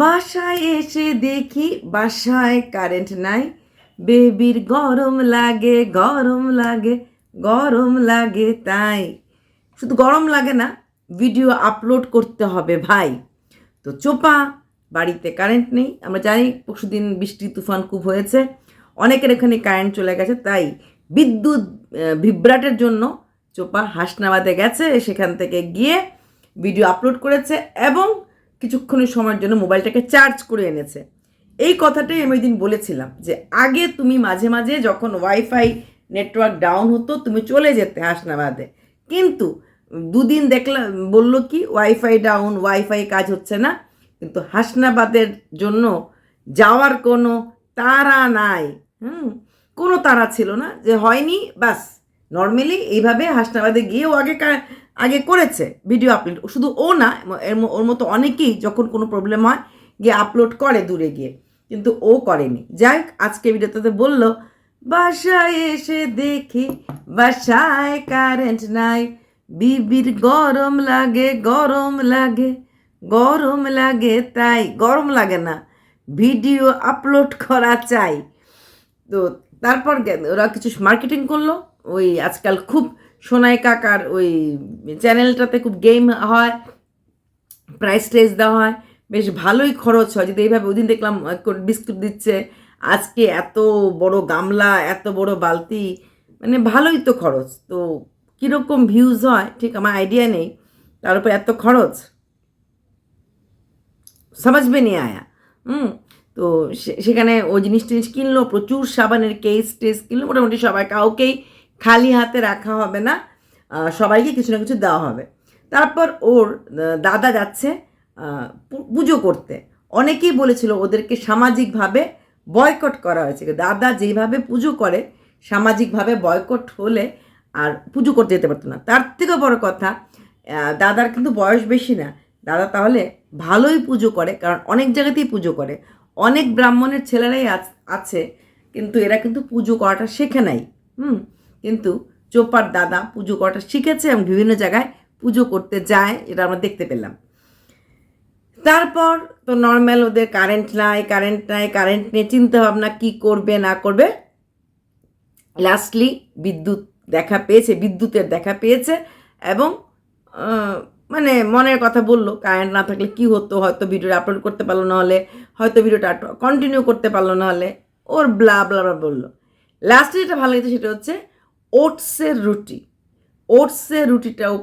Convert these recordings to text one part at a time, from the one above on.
বাসায় এসে দেখি বাসায় কারেন্ট নাই। বেবির গরম লাগে গরম লাগে গরম লাগে তাই। শুধু গরম লাগে না ভিডিও আপলোড করতে হবে ভাই। তো চোপা, বাড়িতে কারেন্ট নেই। আমরা জানি পরশুদিন বৃষ্টি, তুফান খুব হয়েছে। অনেকের এখানে কারেন্ট চলে গেছে, তাই বিদ্যুৎ বিভ্রাটের জন্য চোপা হাসনাবাদে গেছে। সেখান থেকে গিয়ে ভিডিও আপলোড করেছে এবং কিছুক্ষণের সময়ের জন্য মোবাইলটাকে চার্জ করে এনেছে। এই কথাটাই আমি দিন বলেছিলাম যে, আগে তুমি মাঝে মাঝে যখন ওয়াইফাই নেটওয়ার্ক ডাউন হতো, তুমি চলে যেতে হাসনাবাদে। কিন্তু দুদিন দেখলাম, বলল কি ওয়াইফাই ডাউন ওয়াইফাই কাজ হচ্ছে না। কিন্তু হাসনাবাদের জন্য যাওয়ার কোনো তারা নাই। হুম, কোনো তারা ছিল না যে, হয়নি, বাস নর্মালি এইভাবে হাসনাবাদে গিয়েও আগে আগে করেছে ভিডিও আপলোড। শুধু ও না ওর মতো অনেকেই যখন কোনো প্রবলেম হয়, গিয়ে আপলোড করে দূরে গিয়ে। কিন্তু ও করেনি। যাই আজকে ভিডিওতে বলল, বাসায় এসে দেখি, বাসায় কারেন্ট নাই। বিবির গরম লাগে গরম লাগে গরম লাগে তাই, গরম লাগে না, ভিডিও আপলোড করা চাই। তো তারপর ওরা কিছু মার্কেটিং করল। ওই আজকাল খুব সোনাই কাকার ওই চ্যানেলটাতে খুব গেম হয় প্রাইস ট্রাইজ দেওয়া হয়, বেশ ভালোই খরচ হয়। যদি এইভাবে ওদিন দেখলাম বিস্কুট দিচ্ছে, আজকে এত বড় গামলা, এত বড় বালতি মানে ভালোই তো খরচ। তো কীরকম ভিউজ হয়, ঠিক আমার আইডিয়া নেই। তার উপর এত খরচ? সমাজ নিয়ে আয়া। হুম, তো সেখানে ও জিনিস টিনিস কিনলো, প্রচুর সাবানের কেস টেস কিনলো, মোটামুটি সবাই কাউকেই খালি হাতে রাখা হবে না সবাইকে কিছু না কিছু দেওয়া হবে। তারপর ওর দাদা যাচ্ছে পুজো করতে। অনেকেই বলেছিল ওদেরকে সামাজিকভাবে বয়কট করা হয়েছে। দাদা যেইভাবে পুজো করে, সামাজিকভাবে বয়কট হলে আর পুজো করতে যেতে পারতো না। তার থেকেও বড় কথা দাদার কিন্তু বয়স বেশি না। দাদা তাহলে ভালোই পুজো করে, কারণ অনেক জায়গাতেই পুজো করে। অনেক ব্রাহ্মণের ছেলেরাই আছে, কিন্তু এরা কিন্তু পুজো করাটা শেখে নাই। হুম? কিন্তু চোপার দাদা পুজো করাটা শিখেছে এবং বিভিন্ন জায়গায় পুজো করতে যায়, এটা আমরা দেখতে পেলাম। তারপর তো নর্মাল ওদের কারেন্ট নাই কারেন্ট নাই কারেন্ট নিয়ে চিন্তা ভাবনা কী করবে, না করবে। লাস্টলি বিদ্যুৎ দেখা পেয়েছে, বিদ্যুতের দেখা পেয়েছে এবং মানে মনের কথা বলল কারেন্ট না থাকলে কি হতো, হয়তো ভিডিওটা আপলোড করতে পারল না হলে, হয়তো ভিডিওটা কন্টিনিউ করতে পারল না হলে, ওর ব্লা ব্লা ব্লা বলল। লাস্টে যেটা ভালো লেগেছে সেটা হচ্ছে ওটসের রুটি। ওটসের রুটিটাও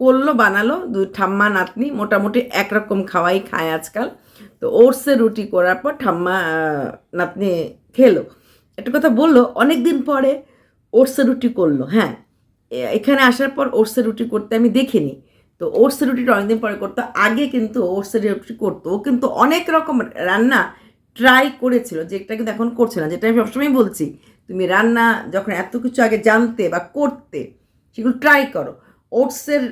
করল, বানালো। দুই ঠাম্মা, নাতনি মোটামুটি একরকম খাওয়াই খায় আজকাল। তো ওটসের রুটি করার পর ঠাম্মা নাতনি খেলো। একটা কথা বলল অনেক দিন পরে ওটসের রুটি করল। হ্যাঁ এখানে আসার পর ওটসের রুটি করতে আমি দেখিনি। তো ওটসের রুটিটা অনেকদিন পরে করতো। আগে কিন্তু ওটসের রুটি করতো। ও কিন্তু অনেক রকম রান্না ট্রাই করেছিল, যেটা কিন্তু এখন করছে না, যেটা আমি সবসময় বলছি। তুমি রান্না যখন এত কিছু আগে জানতে বা করতে, সেগুলো ট্রাই করো। ওটসের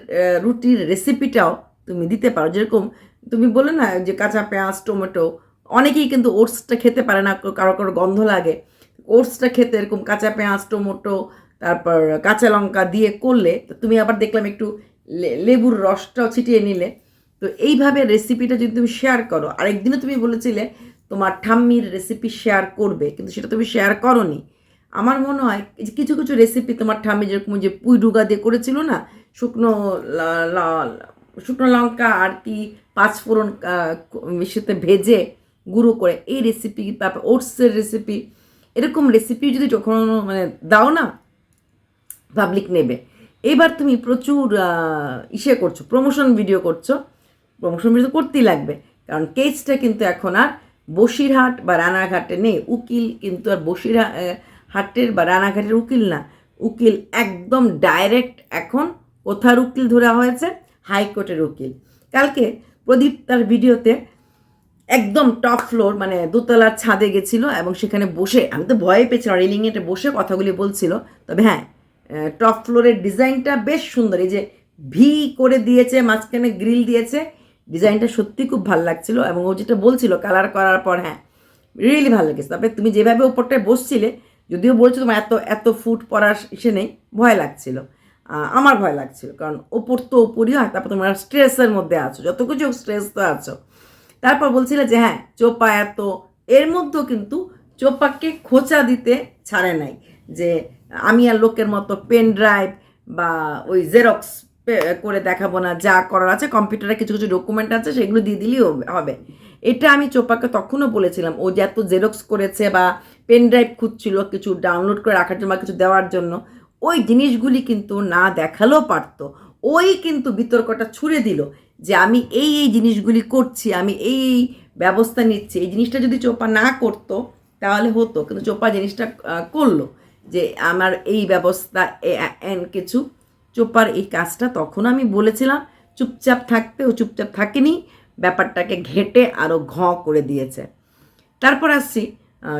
রুটির রেসিপিটাও তুমি দিতে পারো। যেরকম তুমি বলে না যে কাঁচা পেঁয়াজ, টমেটো, অনেকেই কিন্তু ওটসটা খেতে পারে না, কারও কারও গন্ধ লাগে। ওটসটা খেতে এরকম কাঁচা পেঁয়াজ, টমেটো, তারপর কাঁচা লঙ্কা দিয়ে করলে, তো তুমি আবার দেখলাম একটু লেবুর রসটাও ছিটিয়ে নিলে। তো এইভাবে রেসিপিটা যদি তুমি শেয়ার করো, আরেকদিনও তুমি বলেছিলে তোমার ঠাম্মির রেসিপি শেয়ার করবে, কিন্তু সেটা তুমি শেয়ার করনি। আমার মনে হয় যে কিছু কিছু রেসিপি তোমার ঠাম্মি যেরকম যে পুই ডুগা দিয়ে করেছিল না, শুকনো শুকনো লঙ্কা আর কি পাঁচফোড়ন মিশিয়ে ভেজে গুঁড়ো করে এই রেসিপি তারপর ওটসের রেসিপি এরকম রেসিপি যদি যখন মানে দাও না পাবলিক নেবে। এবার তুমি প্রচুর ইসে করছ প্রমোশন ভিডিও করছ প্রমোশন ভিডিও করতেই লাগবে, কারণ কেসটা কিন্তু এখন আর বসিরহাট বা রানাঘাটে নেই, উকিল কিন্তু আর বসিরহাট হাটের বা রানাঘাটের উকিল না। উকিল একদম ডাইরেক্ট এখন কোথার উকিল ধরা হয়েছে? হাইকোর্টের উকিল। কালকে প্রদীপ তার ভিডিওতে একদম টপ ফ্লোর মানে দোতলার ছাদে গেছিল এবং সেখানে বসে, আমি তো ভয়ে পেয়েছিলাম রেলিংয়েতে বসে কথাগুলি বলছিল। তবে হ্যাঁ টপ ফ্লোরের ডিজাইনটা বেশ সুন্দর। এই যে ভি করে দিয়েছে, মাঝখানে গ্রিল দিয়েছে ডিজাইনটা সত্যি খুব ভালো লাগছিল এবং ও যেটা বলছিল কালার করার পর হ্যাঁ রিয়েলি ভালো লেগেছে। তবে তুমি যেভাবে ওপরটায় বসছিলে যদিও বলছো তোমার এত এত ফুট পরার ইসে নেই, ভয় লাগছিল। আমার ভয় লাগছিল, কারণ ওপর তো ওপরই হয়, তারপর তোমরা স্ট্রেসের মধ্যে আছো, যত কিছু স্ট্রেস তো আছো। তারপর বলছিল যে হ্যাঁ চোপা এত, এর মধ্যেও কিন্তু চোপাকে খোঁচা দিতে ছাড়ে নাই, যে আমি আর লোকের মতো পেন ড্রাইভ বা ওই জেরক্স করে দেখাবো না, যা করার আছে কম্পিউটারে কিছু কিছু ডকুমেন্ট আছে, সেগুলো দিয়ে দিলেই হবে- এটা আমি চোপাকে তখনও বলেছিলাম, ও যে এত জেরক্স করেছে বা পেন ড্রাইভ খুঁজছিল কিছু ডাউনলোড করে রাখার জন্য কিছু দেওয়ার জন্য, ওই জিনিসগুলি কিন্তু না দেখালেও পারতো। ওই কিন্তু বিতর্কটা ছুড়ে দিল যে আমি এই এই জিনিসগুলি করছি, আমি এই এই ব্যবস্থা নিচ্ছি, এই জিনিসটা যদি চোপা না করতো তাহলে হতো। কিন্তু চোপা জিনিসটা করল যে আমার এই ব্যবস্থা এন কিছু চোপার এই কাজটা তখন আমি বলেছিলাম, চুপচাপ থাকতে ও চুপচাপ থাকেনি, ব্যাপারটাকে ঘেটে আরও ঘ করে দিয়েছে। তারপর আসছি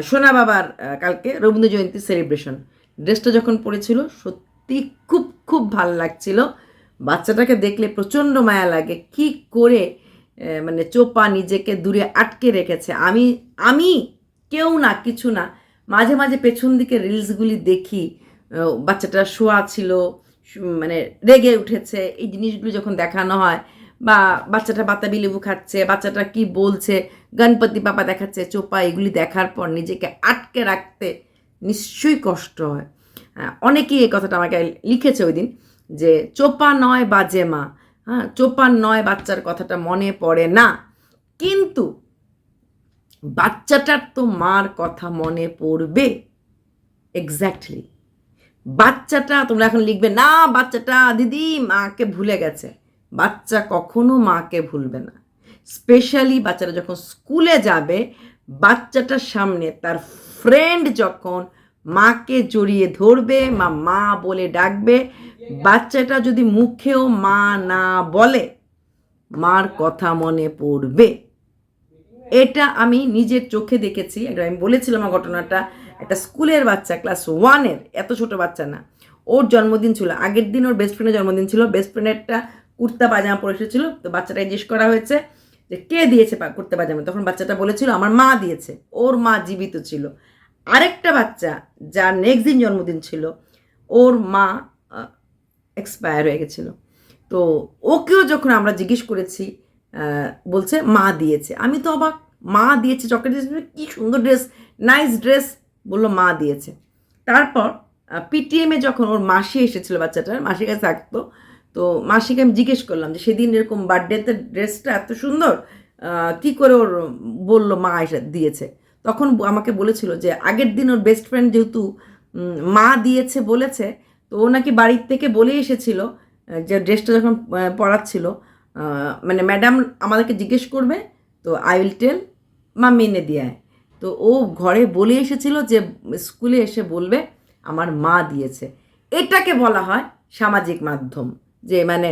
সোনা বাবার কালকে রবীন্দ্র জয়ন্তী সেলিব্রেশন। ড্রেসটা যখন পরেছিল, সত্যি খুব খুব ভালো লাগছিল। বাচ্চাটাকে দেখলে প্রচণ্ড মায়া লাগে, কি করে মানে চোপা নিজেকে দূরে আটকে রেখেছে। আমি আমি কেউ না, কিছু না, মাঝে মাঝে পেছন দিকে রিলসগুলি দেখি বাচ্চাটা শোয়া ছিল মানে রেগে উঠেছে, এই জিনিসগুলি যখন দেখানো হয় বা বাচ্চাটা বাতাবি লেবু খাচ্ছে, বাচ্চাটা কি বলছে, গণপতি বাবা দেখাচ্ছে, চোপা এগুলি দেখার পর নিজেকে আটকে রাখতে নিশ্চয়ই কষ্ট হয়। অনেকেই এই কথাটা আমাকে লিখেছে ওই দিন যে চোপা নয় বাজে মা। হ্যাঁ চোপা নয় বাচ্চার কথাটা মনে পড়ে না। কিন্তু বাচ্চাটার তো মার কথা মনে পড়বে। এক্স্যাক্টলি বাচ্চাটা তোমরা এখন লিখবে, না, বাচ্চাটা দিদি মাকে ভুলে গেছে। বাচ্চা কখনো মাকে ভুলবে না। স্পেশালি বাচ্চাটা যখন স্কুলে যাবে, বাচ্চাটার সামনে তার ফ্রেন্ড যখন মাকে জড়িয়ে ধরবে, মা মা বলে ডাকবে, বাচ্চাটা যদি মুখেও মা না বলে, মার কথা মনে পড়বে। এটা আমি নিজের চোখে দেখেছি আমি বলেছিলাম ঘটনাটা একটা স্কুলের বাচ্চা ক্লাস ওয়ানের এত ছোট বাচ্চা না। ওর জন্মদিন ছিল, আগের দিন ওর বেস্ট ফ্রেন্ডের জন্মদিন ছিল। বেস্ট ফ্রেন্ডের ফ্রেন্ডেরটা কুর্তা, পাজামা পরে এসেছিল। তো বাচ্চাটাকে জিজ্ঞেস করা হয়েছে যে, কে দিয়েছে কুর্তা, পাজামা? তখন বাচ্চাটা বলেছিল, আমার মা দিয়েছে। ওর মা জীবিত ছিল। আরেকটা বাচ্চা, যার নেক্সট দিন জন্মদিন ছিল, ওর মা এক্সপায়ার হয়ে গেছিল। তো ওকেও যখন আমরা জিজ্ঞেস করেছি বলছে, মা দিয়েছে। আমি তো অবাক, মা দিয়েছে চকলেট দিয়েছে। কি সুন্দর ড্রেস নাইস ড্রেস বলল মা দিয়েছে। তারপর পিটিএমে যখন ওর মাসি এসেছিল বাচ্চাটার মাসির কাছে থাকতো তো মাসিকে আমি জিজ্ঞেস করলাম যে সেদিন এরকম বার্থডেতে ড্রেসটা এত সুন্দর? কি করে ওর বলল মা এসে দিয়েছে? তখন আমাকে বলেছিল যে আগের দিন ওর বেস্ট ফ্রেন্ড যেহেতু মা দিয়েছে বলেছে তো ও নাকি বাড়ির থেকে বলে এসেছিল যে ড্রেসটা যখন আহ, পরাচ্ছিল মানে ম্যাডাম আমাদেরকে জিজ্ঞেস করবে তো আই উইল টেল মা মেনে দিয়ে তো ও ঘরে বলে এসেছিল যে স্কুলে এসে বলবে, আমার মা দিয়েছে। এটাকে বলা হয় সামাজিক মাধ্যম, যে মানে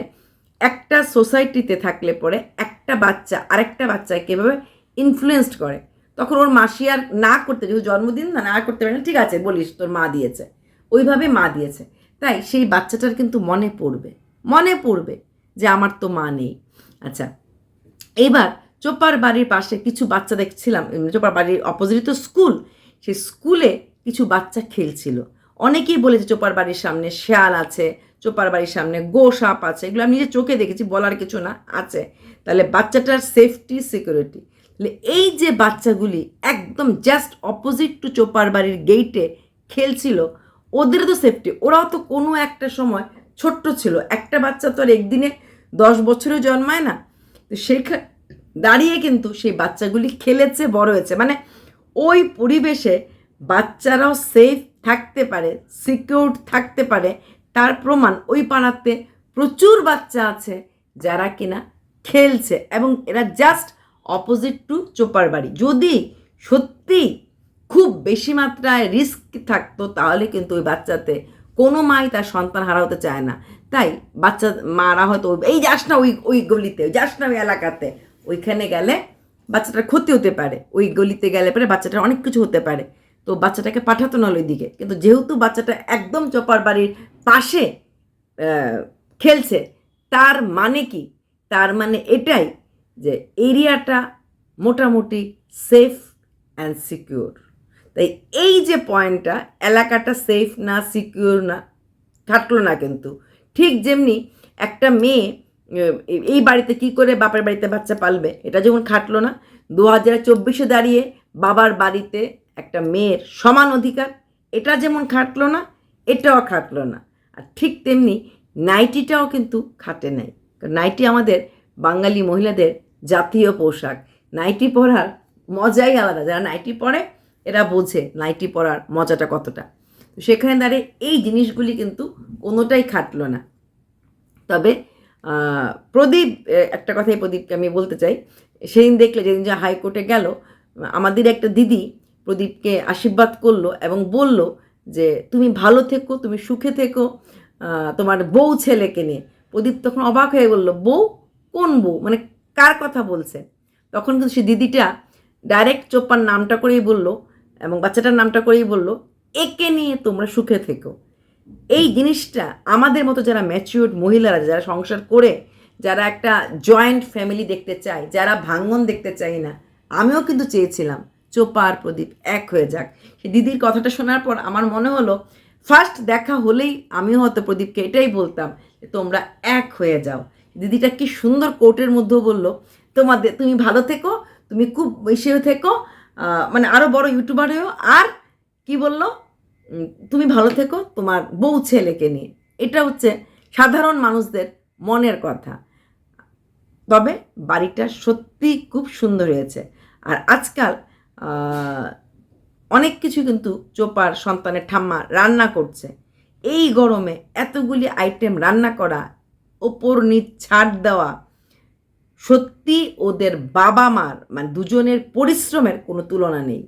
একটা সোসাইটিতে থাকলে পরে একটা বাচ্চা, আরেকটা বাচ্চাকে কীভাবে ইনফ্লুয়েসড করে। তখন ওর মাসি আর না করতে, যেহেতু জন্মদিন না না করতে পারে না, ঠিক আছে, বলিস, তোর মা দিয়েছে। ওইভাবে মা দিয়েছে। তাই সেই বাচ্চাটার কিন্তু মনে পড়বে মনে পড়বে যে আমার তো মা নেই। আচ্ছা এইবার চোপার বাড়ির পাশে কিছু বাচ্চা দেখছিলাম চোপার বাড়ির অপোজিট তো স্কুল সেই স্কুলে কিছু বাচ্চা খেলছিল। অনেকেই বলেছে চোপার বাড়ির সামনে শেয়াল আছে, চোপার বাড়ির সামনে গো সাপ আছে, এগুলো আমি নিজে চোখে দেখেছি, বলার কিছু না, আছে। তাহলে বাচ্চাটার সেফটি সিকিউরিটি তাহলে এই যে বাচ্চাগুলি একদম জাস্ট অপোজিট টু চোপার বাড়ির গেইটে খেলছিল, ওদের তো সেফটি ওরাও তো কোনো একটা সময় ছোট্ট ছিল। একটা বাচ্চা তো আর একদিনে দশ বছরেও জন্মায় না। তো সেখানে দাঁড়িয়ে কিন্তু সেই বাচ্চাগুলি খেলেছে, বড় হয়েছে। মানে ওই পরিবেশে বাচ্চারাও সেফ থাকতে পারে সিকিউর থাকতে পারে। তার প্রমাণ ওই পাড়াতে প্রচুর বাচ্চা আছে যারা কিনা খেলছে এবং এরা জাস্ট অপোজিট টু চোপার বাড়ি। যদি সত্যি খুব বেশি মাত্রায় রিস্ক থাকতো, তাহলে কিন্তু ওই বাচ্চাতে কোনো মাই তার সন্তান হারাতে চায় না। তাই বাচ্চা, মারা হয়তো, এই যাস না ওই ওই গলিতে, যাস না ওই এলাকাতে। ওইখানে গেলে বাচ্চাটার ক্ষতি হতে পারে। ওই গলিতে গেলে পরে বাচ্চাটার অনেক কিছু হতে পারে। তো বাচ্চাটাকে পাঠাতো না ওই দিকে। কিন্তু যেহেতু বাচ্চাটা একদম চপার বাড়ির পাশে খেলছে, তার মানে কি? তার মানে এটাই যে এরিয়াটা মোটামুটি সেফ অ্যান্ড সিকিউর। তাই এই যে পয়েন্টটা, এলাকাটা সেফ না, সিকিউর না, থাকল না কিন্তু। ঠিক যেমনি একটা মেয়ে এই বাড়িতে কি করে বাপের বাড়িতে বাচ্চা পালবে? এটা যেমন খাটলো না দু হাজার চব্বিশে দাঁড়িয়ে বাবার বাড়িতে একটা মেয়ের সমান অধিকার, এটা যেমন খাটলো না, এটাও খাটলো না। আর ঠিক তেমনি নাইটিটাও কিন্তু খাটে নাই। নাইটি আমাদের বাঙালি মহিলাদের জাতীয় পোশাক। নাইটি পরার মজাই আলাদা। যারা নাইটি পরে, এরা বোঝে নাইটি পরার মজাটা কতটা। সেখানে দাঁড়িয়ে এই জিনিসগুলি কিন্তু কোনোটাই খাটলো না। তবে প্রদীপ একটা কথাই প্রদীপকে আমি বলতে চাই। সেদিন দেখলে যেদিন যে হাইকোর্টে গেল, আমাদের একটা দিদি প্রদীপকে আশীর্বাদ করল এবং বলল যে, তুমি ভালো থেকো, তুমি সুখে থেকো তোমার বউ ছেলেকে নিয়ে। প্রদীপ তখন অবাক হয়ে বলল, বউ? কোন বউ? মানে কার কথা বলছে? তখন কিন্তু সে দিদিটা ডাইরেক্ট চোপ্পার নামটা করেই বলল এবং বাচ্চাটার নামটা করেই বলল, একে নিয়ে তোমরা সুখে থেকো। এই জিনিসটা আমাদের মতো যারা ম্যাচিউর্ড মহিলারা, যারা সংসার করে, যারা একটা জয়েন্ট ফ্যামিলি দেখতে চায়, যারা ভাঙ্গন দেখতে চাই না, আমিও কিন্তু চেয়েছিলাম, চোপা আর প্রদীপ এক হয়ে যাক। সেই দিদির কথাটা শোনার পর আমার মনে হলো ফার্স্ট দেখা হলেই আমিও হয়তো প্রদীপকে এটাই বলতাম তোমরা এক হয়ে যাও। দিদিটা কি সুন্দর কোর্টের মধ্যেও বলল, তোমাদের, তুমি ভালো থেকো, তুমি খুব বেশি থেকো মানে আরও বড় ইউটিউবার হয়েও। আর কি বলল? তুমি ভালো থেকো তোমার বউ ছেলেকে নিয়ে। এটা হচ্ছে সাধারণ মানুষদের মনের কথা। তবে বাড়িটা সত্যি খুব সুন্দর হয়েছে। আর আজকাল অনেক কিছু কিন্তু চোপার সন্তানের ঠাম্মা রান্না করছে। এই গরমে এতগুলি আইটেম রান্না করা, ওপর নিচ ছাড় দেওয়া সত্যি ওদের বাবা মার মানে দুজনের পরিশ্রমের কোনো তুলনা নেই।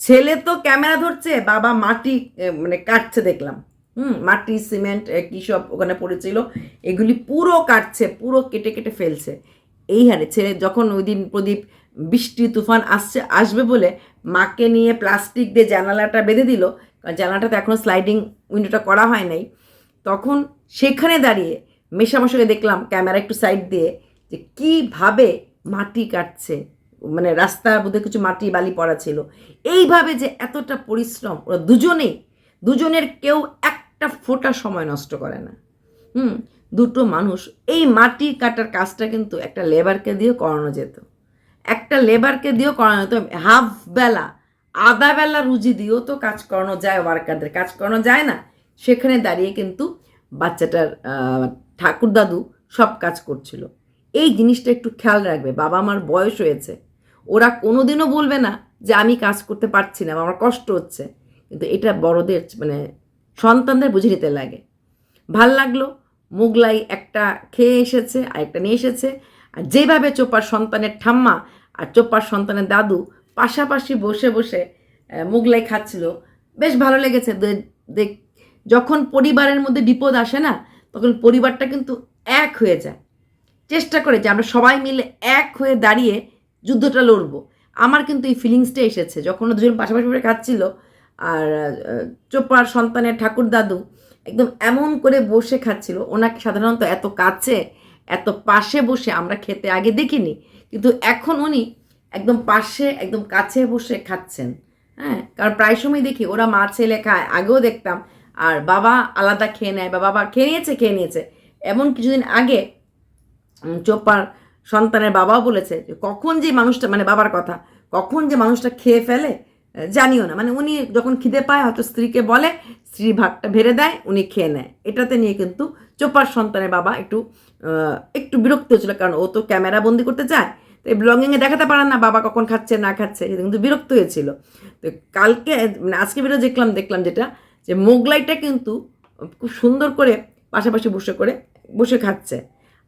ছেলে তো ক্যামেরা ধরছে, বাবা মাটি মানে কাটছে দেখলাম। হুম, মাটি, সিমেন্ট কী সব ওখানে পড়েছিল, এগুলি পুরো কাটছে, পুরো কেটে কেটে ফেলছে। এই হারে ছেলে যখন ওই দিন প্রদীপ, বৃষ্টি, তুফান আসছে, আসবে বলে মাকে নিয়ে প্লাস্টিক দিয়ে জানালাটা বেঁধে দিল, কারণ জানালাটা তো এখনও স্লাইডিং উইন্ডোটা করা হয় নাই। তখন সেখানে দাঁড়িয়ে মেশামশাকে দেখলাম ক্যামেরা একটু সাইড দিয়ে যে কীভাবে মাটি কাটছে। মানে রাস্তার মধ্যে কিছু মাটি বালি পড়া ছিল। এইভাবে যে এতটা পরিশ্রম ওরা দুজনেই দুজনের কেউ একটা ফোঁটা সময় নষ্ট করে না। হুম দুটো মানুষ এই মাটি কাটার কাজটা কিন্তু একটা লেবারকে দিয়েও করানো যেত। একটা লেবারকে দিয়েও করানো যেত হাফ বেলা আধা বেলা রুজি দিয়েও তো কাজ করানো যায় ওয়ার্কারদের। কাজ করানো যায় না সেখানে দাঁড়িয়ে কিন্তু বাচ্চাটার আহ, ঠাকুর দাদু সব কাজ করছিল। এই জিনিসটা একটু খেয়াল রাখবে বাবা মার বয়স হয়েছে। ওরা কোনোদিনও বলবে না যে আমি কাজ করতে পারছি না, আমার কষ্ট হচ্ছে। কিন্তু এটা বড়দের মানে সন্তানদের বুঝে নিতে লাগে। ভালো লাগল, মোগলাই একটা খেয়ে এসেছে আর একটা নিয়ে এসেছে। আর যেভাবে চোপার সন্তানের ঠাম্মা আর চোপার সন্তানের দাদু পাশাপাশি বসে বসে মোগলাই খাচ্ছিল, বেশ ভালো লেগেছে। দেখ- যখন পরিবারের মধ্যে বিপদ আসে না, তখন পরিবারটা কিন্তু এক হয়ে যায়। চেষ্টা করে যে আমরা সবাই মিলে এক হয়ে দাঁড়িয়ে যুদ্ধটা লড়বো। আমার কিন্তু এই ফিলিংসটা এসেছে। যখন দুজন পাশাপাশি করে খাচ্ছিল আর চোপার সন্তানের ঠাকুর দাদু একদম এমন করে বসে খাচ্ছিল, ওনাকে সাধারণত এত কাছে, এত পাশে বসে আমরা খেতে আগে দেখিনি, কিন্তু এখন উনি একদম পাশে, একদম কাছে বসে খাচ্ছেন। হ্যাঁ কারণ প্রায় সময় দেখি ওরা মা, ছেলে খায়, আগেও দেখতাম, আর বাবা আলাদা খেয়ে নেয় বা বাবা খেয়ে নিয়েছে খেয়ে নিয়েছে। এমন কিছুদিন আগে চোপার সন্তানের বাবাও বলেছে যে কখন যে মানুষটা মানে বাবার কথা, কখন যে মানুষটা খেয়ে ফেলে জানিও না। মানে উনি যখন খিদে পায়, হয়তো স্ত্রীকে বলে, স্ত্রী ভাতটা ভেড়ে দেয়, উনি খেয়ে নেয়। এটাতে নিয়ে কিন্তু চোপার সন্তানের বাবা একটু একটু বিরক্ত হয়েছিল কারণ ও তো ক্যামেরা বন্দি করতে চায়। তো এই ব্লগিংয়ে দেখাতে পারে না, বাবা কখন খাচ্ছে, না খাচ্ছে সেটা কিন্তু বিরক্ত হয়েছিল। তো কালকে মানে আজকে ভিডিও দেখলাম দেখলাম যেটা, যে মোগলাইটা কিন্তু খুব সুন্দর করে পাশাপাশি বসে করে, বসে খাচ্ছে।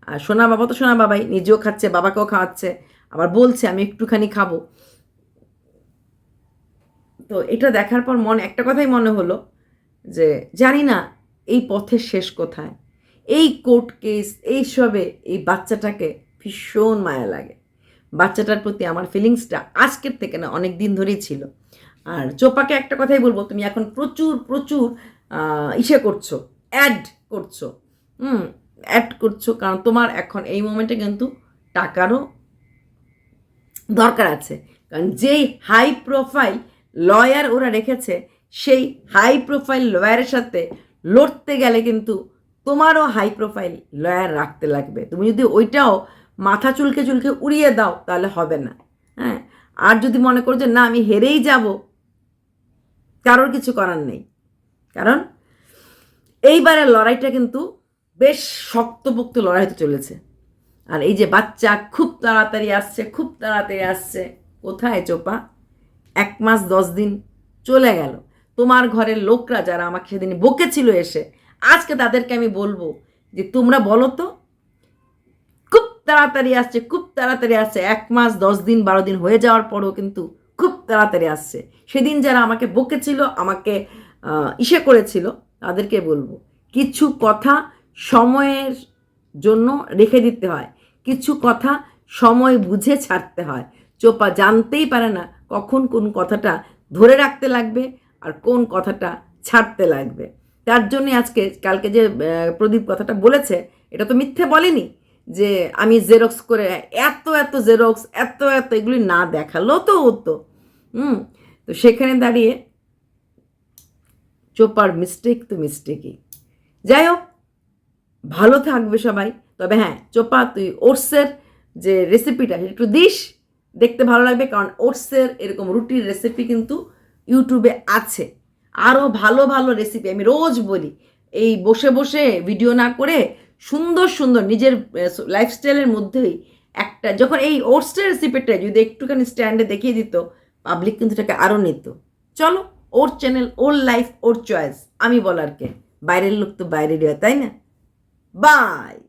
আর সোনা বাবা তো সোনা বাবাই, নিজেও খাচ্ছে, বাবাকেও খাওয়াচ্ছে, আবার বলছে, আমি একটুখানি খাব। তো এটা দেখার পর মনে, একটা কথাই মনে হলো যে, জানি না এই পথের শেষ কোথায়। এই কোর্ট কেস এইসবে এই বাচ্চাটাকে ভীষণ মায়া লাগে। বাচ্চাটার প্রতি আমার ফিলিংসটা আজকের থেকে না অনেক দিন ধরেই ছিল। আর চোপাকে একটা কথাই বলব, তুমি এখন প্রচুর প্রচুর ইসে করছ অ্যাড করছ। হুম অ্যাড করছ, কারণ তোমার এখন এই মোমেন্টে কিন্তু টাকারও দরকার আছে। কারণ যেই হাই প্রোফাইল লয়ার ওরা রেখেছে, সেই হাই প্রোফাইল লয়ারের সাথে লড়তে গেলে কিন্তু তোমারও হাই প্রোফাইল লয়ার রাখতে লাগবে। তুমি যদি ওইটাও মাথা চুলকে চুলকে উড়িয়ে দাও, তাহলে হবে না। হ্যাঁ? আর যদি মনে করো যে, না, আমি হেরেই যাব, কারোর কিছু করার নেই। কারণ এইবারের লড়াইটা কিন্তু বেশ শক্তপোক্ত লড়াই হতে চলেছে। আর এই যে বাচ্চা খুব তাড়াতাড়ি আসছে, খুব তাড়াতাড়ি আসছে, কোথায় চোপা? এক মাস দশ দিন চলে গেল। তোমার ঘরের লোকরা যারা আমাকে সেদিন বকেছিল এসে, আজকে তাদেরকে আমি বলব যে তোমরা বলো তো, খুব তাড়াতাড়ি আসছে, খুব তাড়াতাড়ি আসছে। এক মাস দশ দিন, বারো দিন হয়ে যাওয়ার পরও কিন্তু খুব তাড়াতাড়ি আসছে। সেদিন যারা আমাকে বকেছিল, আমাকে ইসে করেছিল, তাদেরকে বলব, কিছু কথা সময়ের জন্য রেখে দিতে হয়। কিছু কথা সময় বুঝে ছাড়তে হয়। চোপা জানতেই পারে না কখন কোন কথাটা ধরে রাখতে লাগবে আর কোন কথাটা ছাড়তে লাগবে। তার জন্যে আজকে, কালকে যে প্রদীপ কথাটা বলেছে, এটা তো মিথ্যে বলেনি যে আমি জেরক্স করে এত এত জেরক্স এত এত এগুলি না দেখাল তো হতো হুম, তো সেখানে দাঁড়িয়ে চোপার মিস্টেক তো মিস্টেকই যাই হোক ভালো থাকবে সবাই। তবে হ্যাঁ চোপা, তুই ওটসের যে রেসিপিটা একটু দিস, দেখতে ভালো লাগবে, কারণ ওটসের এরকম রুটির রেসিপি কিন্তু ইউটিউবে আছে। আরও ভালো ভালো রেসিপি আমি রোজ বলি, এই বসে বসে ভিডিও না করে সুন্দর সুন্দর নিজের লাইফস্টাইলের মধ্যেই একটা, যখন এই ওটসের রেসিপিটা যদি একটুখানি স্ট্যান্ডে দেখিয়ে দিত পাবলিক কিন্তু এটাকে আরও নিত। চলো, ওর চ্যানেল ওর লাইফ ওর চয়েস আমি বলার কে বাইরের লোক তো বাইরেরই হয়, তাই না? Bye.